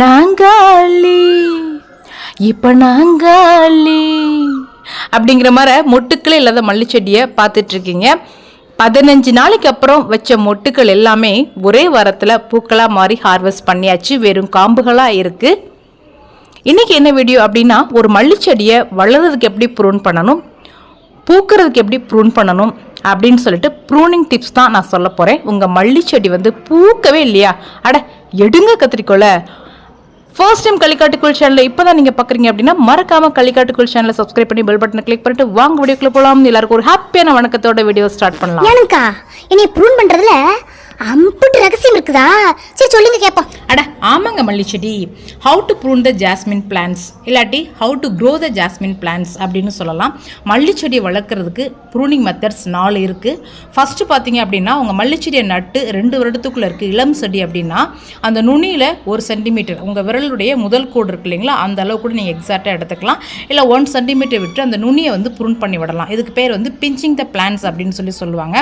நாங்காளி இப்ப நாங்காளி அப்படிங்கிற மாதிரி மொட்டுக்களே இல்லாத மல்லிச்செடியை பார்த்துட்டு இருக்கீங்க பதினஞ்சு நாளைக்கு அப்புறம் வச்ச மொட்டுக்கள் எல்லாமே ஒரே வாரத்தில் பூக்களாக மாறி ஹார்வெஸ்ட் பண்ணியாச்சு. வெறும் காம்புகளாக இருக்குது இன்றைக்கி என்ன வீடியோ அப்படின்னா ஒரு மல்லிச்செடியை வளர்றதுக்கு எப்படி ப்ரூன் பண்ணணும் பூக்கிறதுக்கு எப்படி ப்ரூன் பண்ணணும் அப்படின்னு சொல்லிட்டு ப்ரூனிங் டிப்ஸ் தான் நான் சொல்ல போகிறேன் உங்கள் மல்லிச்செடி வந்து பூக்கவே இல்லையா? அட எடுங்க கத்திரிக்கோல ஃபர்ஸ்ட் டைம் களிக்காட்டுக்குள் சேனலை இப்போ தான் நீங்கள் பார்க்குறீங்க அப்படின்னா மறக்காமல் களிக்காட்டுக்குள் சேனலை சப்ஸ்கிரைப் பண்ணி பெல் பட்டனை கிளிக் பண்ணிட்டு வாங்க வீடியோக்குள்ளே போகலாம் எல்லாருக்கும் ஒரு ஹாப்பியான வணக்கத்தோட வீடியோ ஸ்டார்ட் பண்ணலாம். ஏனுக்கா என்னைய ப்ரூன் பண்றதுல அம்புட்டு ரகசியம் இருக்குதா? சரி சொல்லுங்க கேப்போம். அட ஆமாங்க மல்லிச்செடி how to prune the jasmine plants இல்லாட்டி how to grow the jasmine plants அப்படின்னு சொல்லலாம். மல்லிச்செடியை வளர்க்குறதுக்கு ப்ரூனிங் மெத்தட்ஸ் நாலு இருக்குது ஃபஸ்ட்டு பார்த்தீங்க அப்படின்னா உங்கள் மல்லிச்செடியை நட்டு ரெண்டு வருடத்துக்குள்ளே இருக்குது இளம் செடி அப்படின்னா அந்த நுனியில் ஒரு சென்டிமீட்டர் உங்கள் விரலுடைய முதல் கோடு இருக்கு இல்லைங்களா? அந்த அளவு கூட நீங்கள் எக்ஸாக்டாக எடுத்துக்கலாம். இல்லை ஒன் சென்டிமீட்டர் விட்டு அந்த நுனியை வந்து ப்ரூன் பண்ணி விடலாம். இதுக்கு பேர் வந்து பிஞ்சிங் த பிளான்ஸ் அப்படின்னு சொல்லி சொல்லுவாங்க.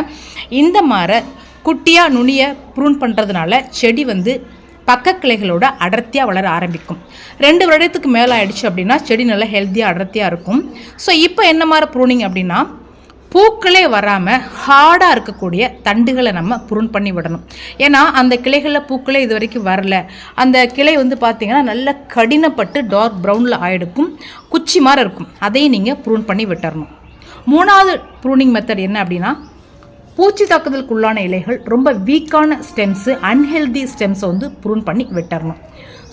இந்த மாதிரி குட்டியாக நுனியை ப்ரூன் பண்ணுறதுனால செடி வந்து பக்க கிளைகளோட அடர்த்தியாக வளர ஆரம்பிக்கும். ரெண்டு வருடத்துக்கு மேலே ஆயிடுச்சு அப்படின்னா செடி நல்லா ஹெல்த்தியாக அடர்த்தியாக இருக்கும். ஸோ இப்போ என்ன மாதிரி ப்ரூனிங் அப்படின்னா பூக்களே வராமல் ஹார்டாக இருக்கக்கூடிய தண்டுகளை நம்ம ப்ரூன் பண்ணி விடணும். ஏன்னா அந்த கிளைகளில் பூக்களே இது வரைக்கும் வரல. அந்த கிளை வந்து பார்த்திங்கன்னா நல்ல கடினப்பட்டு டார்க் ப்ரௌனில் ஆகிடுக்கும் குச்சி மாதிரி இருக்கும். அதையும் நீங்கள் ப்ரூன் பண்ணி விட்டுறணும். மூணாவது ப்ரூனிங் மெத்தட் என்ன அப்படின்னா பூச்சி தாக்குதலுக்குள்ளான இலைகள் ரொம்ப வீக்கான ஸ்டெம்ஸு அன்ஹெல்தி ஸ்டெம்ஸை வந்து ப்ரூன் பண்ணி விட்டுறணும்.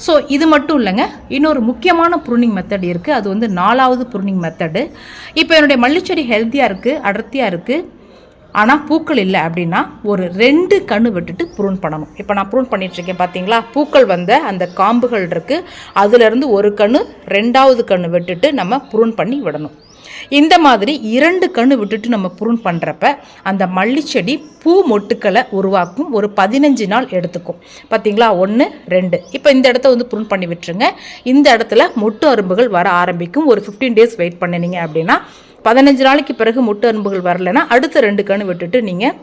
ஸோ இது மட்டும் இல்லைங்க. இன்னொரு முக்கியமான ப்ரூனிங் மெத்தட் இருக்குது அது வந்து நாலாவது ப்ரூனிங் மெத்தடு இப்போ என்னுடைய மல்லிச்செடி ஹெல்த்தியாக இருக்குது அடர்த்தியாக இருக்குது ஆனால் பூக்கள் இல்லை அப்படின்னா ஒரு ரெண்டு கண்ணு விட்டுட்டு ப்ரூன் பண்ணணும். இப்போ நான் ப்ரூன் பண்ணிகிட்ருக்கேன் பார்த்தீங்களா? பூக்கள் வந்த அந்த காம்புகள் இருக்குது அதுலேருந்து ஒரு கண்ணு ரெண்டாவது கண்ணு விட்டுட்டு நம்ம ப்ரூன் பண்ணி விடணும். இந்த மாதிரி இரண்டு கண் விட்டுட்டு நம்ம ப்ரூன் பண்ணுறப்ப அந்த மல்லிச்செடி பூ மொட்டுக்களை உருவாக்கும் ஒரு பதினஞ்சு நாள் எடுத்துக்கும். பார்த்தீங்களா ஒன்று ரெண்டு. இப்போ இந்த இடத்த வந்து ப்ரூன் பண்ணி விட்டுருங்க. இந்த இடத்துல மொட்டு அரும்புகள் வர ஆரம்பிக்கும். ஒரு ஃபிஃப்டீன் டேஸ் வெயிட் பண்ணினீங்க அப்படின்னா பதினஞ்சு நாளைக்கு பிறகு மொட்டு அரும்புகள் வரலைன்னா அடுத்த ரெண்டு கண் விட்டுட்டு நீங்கள்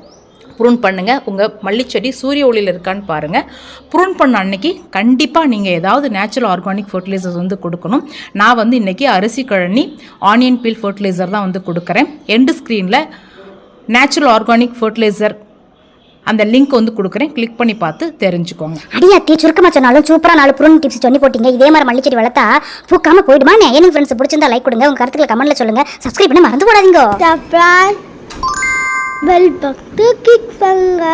ப்ரூன் பண்ணுங்கள் உங்கள் மல்லிச்செடி சூரிய ஒளியில் இருக்கான்னு பாருங்கள் ப்ரூன் பண்ண அன்னைக்கு கண்டிப்பாக நீங்கள் ஏதாவது நேச்சுரல் ஆர்கானிக் ஃபர்டிலைசர்ஸ் வந்து கொடுக்கணும். நான் வந்து இன்றைக்கி அரிசி கழனி ஆனியன் பீல் ஃபர்டிலைசர் தான் வந்து கொடுக்குறேன். எண்டு ஸ்க்ரீனில் நேச்சுரல் ஆர்கானிக் ஃபர்டிலைசர் அந்த லிங்க் வந்து கொடுக்குறேன். கிளிக் பண்ணி பார்த்து தெரிஞ்சுக்கோங்க. அடியாத்தி சுருக்கமா சொன்னாலும் சூப்பரா நாலு ப்ரூன் டிப்ஸ் சொல்லி போட்டீங்க. இதே மாதிரி மல்லிச்செடி வளர்த்தா பூக்காம போயிடுமா எனக்கு ஃப்ரெண்ட்ஸ் பிடிச்சிருந்தா லைக் கொடுங்க. உங்க கருத்துக்களை கமெண்ட்ல சொல்லுங்க. சப்ஸ்கிரைப் பண்ண மறந்து போடாதீங்க. பெல் பக்து கிளிக் பண்ணுங்க